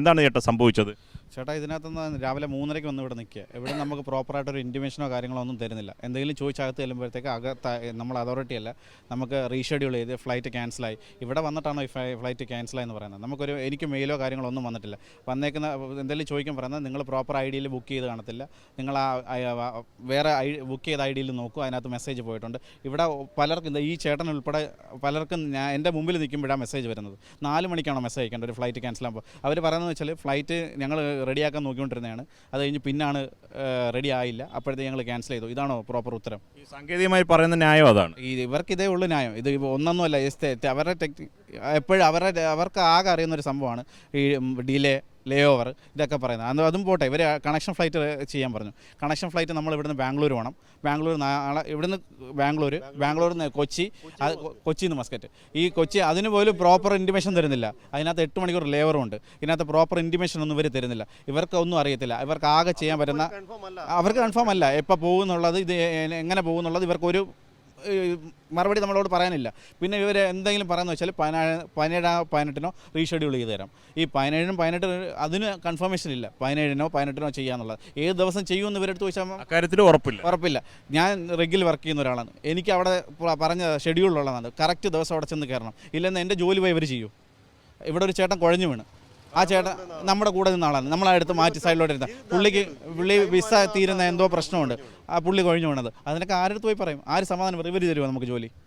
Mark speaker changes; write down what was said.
Speaker 1: എന്താണ് ചേട്ടാ സംഭവിച്ചത്?
Speaker 2: ചേട്ടാ ഇതിനകത്തുനിന്ന് രാവിലെ മൂന്നരയ്ക്ക് വന്ന് ഇവിടെ നിൽക്കുക ഇവിടെ നമുക്ക് പ്രോപ്പറായിട്ട് ഒരു ഇന്റിമേഷനോ കാര്യങ്ങളോ ഒന്നും തരുന്നില്ല. എന്തെങ്കിലും ചോദിച്ചകത്ത് ചെല്ലുമ്പോഴത്തേക്ക് അകത്ത് നമ്മൾ അതോറിറ്റി അല്ല. നമുക്ക് റീഷെഡ്യൂൾ ചെയ്ത് ഫ്ലൈറ്റ് ക്യാൻസലായി ഇവിടെ വന്നിട്ടാണോ ഈ ഫ്ലൈറ്റ് ക്യാൻസലായി എന്ന് പറയുന്നത്? നമുക്കൊരു എനിക്ക് മെയിലോ കാര്യങ്ങളോ ഒന്നും വന്നിട്ടില്ല. വന്നേക്കുന്ന എന്തെങ്കിലും ചോദിക്കാൻ പറയുന്നത് നിങ്ങൾ പ്രോപ്പർ ഐ ഡിയിൽ ബുക്ക് ചെയ്ത് കാണത്തില്ല. നിങ്ങൾ ആ വേറെ ഐ ബുക്ക് ചെയ്ത ഐ ഡിയിൽ നോക്കൂ. അതിനകത്ത് മെസ്സേജ് പോയിട്ടുണ്ട്. ഇവിടെ പലർക്കും ഈ ചേട്ടൻ ഉൾപ്പെടെ പലർക്കും ഞാൻ എന്റെ മുമ്പിൽ നിൽക്കുമ്പോഴാണ് മെസ്സേജ് വരുന്നത്. നാല് മണിക്കാണോ മെസ്സേജ് അയക്കേണ്ടത് ഒരു ഫ്ലൈറ്റ് ക്യാൻസൽ ആകുമ്പോൾ? അവർ പറയുന്നത് വെച്ചാൽ ഫ്ലൈറ്റ് ഞങ്ങൾ റെഡിയാക്കാൻ നോക്കിക്കൊണ്ടിരുന്നതാണ്. അത് കഴിഞ്ഞ് പിന്നാണ് റെഡി ആയില്ല. അപ്പോഴത്തേക്ക് ഞങ്ങൾ ക്യാൻസൽ ചെയ്തു. ഇതാണോ പ്രോപ്പർ ഉത്തരം?
Speaker 1: ഈ സാങ്കേതികമായി പറയുന്ന ന്യായം അതാണ്.
Speaker 2: ഈ ഇവർക്ക് ഇതേ ഉള്ളു ന്യായം. ഇത് ഒന്നൊന്നുമല്ല എസ് അവരുടെ ടെക്നിക് എപ്പോഴും അവരുടെ അവർക്ക് ആകെ അറിയുന്ന ഒരു സംഭവമാണ്. ഈ ഡിലേ ലേ ഓവർ ഇതൊക്കെ പറയുന്നത്. അത് അതും പോട്ടെ ഇവർ കണക്ഷൻ ഫ്ലൈറ്റ് ചെയ്യാൻ പറഞ്ഞു. കണക്ഷൻ ഫ്ലൈറ്റ് നമ്മൾ ഇവിടുന്ന് ബാംഗ്ലൂർ വേണം ബാംഗ്ലൂർ നാളെ ഇവിടുന്ന് ബാംഗ്ലൂർ ബാംഗ്ലൂരിൽ നിന്ന് കൊച്ചി അത് കൊച്ചി കൊച്ചിയിൽ നിന്ന് മസ്കറ്റ്. ഈ കൊച്ചി അതിന് പോലും പ്രോപ്പർ ഇന്റിമേഷൻ തരുന്നില്ല. അതിനകത്ത് എട്ട് മണിക്കൂർ ലേവറും ഉണ്ട്. ഇതിനകത്ത് പ്രോപ്പർ ഇന്റിമേഷൻ ഒന്നും ഇവർ തരുന്നില്ല. ഇവർക്ക് ഒന്നും അറിയത്തില്ല. ഇവർക്ക് ആകെ ചെയ്യാൻ പറ്റുന്ന അവർക്ക് കൺഫേം അല്ല. എപ്പോൾ പോകുന്നുള്ളത് ഇത് എങ്ങനെ പോകുന്നുള്ളത് ഇവർക്കൊരു ഏഹ്, മറുപടി നമ്മളോട് പറയാനില്ല. പിന്നെ ഇവർ എന്തെങ്കിലും പറയുന്നത് വെച്ചാൽ പതിനാറ് പതിനേഴാ പതിനെട്ടിനോ റീഷെഡ്യൂൾ ചെയ്ത് തരാം. ഈ പതിനേഴിനും പതിനെട്ട് അതിന് കൺഫർമേഷൻ ഇല്ല. പതിനേഴിനോ പതിനെട്ടിനോ ചെയ്യാന്നുള്ളത്. ഏത് ദിവസം ചെയ്യുമെന്ന് ഇവരെടുത്ത് ചോദിച്ചാൽ
Speaker 1: കാര്യത്തിൽ ഉറപ്പില്ല.
Speaker 2: ഉറപ്പില്ല. ഞാൻ റെഗുലർ വർക്ക് ചെയ്യുന്ന ഒരാളാണ്. എനിക്ക് അവിടെ പറഞ്ഞ പറഞ്ഞ ഷെഡ്യൂളിലുള്ളതാണ് കറക്റ്റ് ദിവസം അവിടെ ചെന്ന് കയറണം. ഇല്ലെന്ന് എന്റെ ജോലി പോയി ഇവർ ചെയ്യൂ. ഇവിടെ ഒരു ചേട്ടൻ കുഴഞ്ഞു വീണ്. ആ ചേട്ടൻ നമ്മുടെ കൂടെ നിന്ന ആളാണ്. നമ്മളെ അടുത്ത് മാറ്റി സൈഡിലോട്ട് ഇരുന്ന. പുള്ളിക്ക് പുള്ളി വിസ തീരുന്ന എന്തോ പ്രശ്നമുണ്ട്. ആ പുള്ളി കൊഴിഞ്ഞു പോണത്. അതിനൊക്കെ ആരെടുത്ത് പോയി പറയും? ആര് സമാധാനം പറയും ഇവർ തരുമോ നമുക്ക് ജോലി?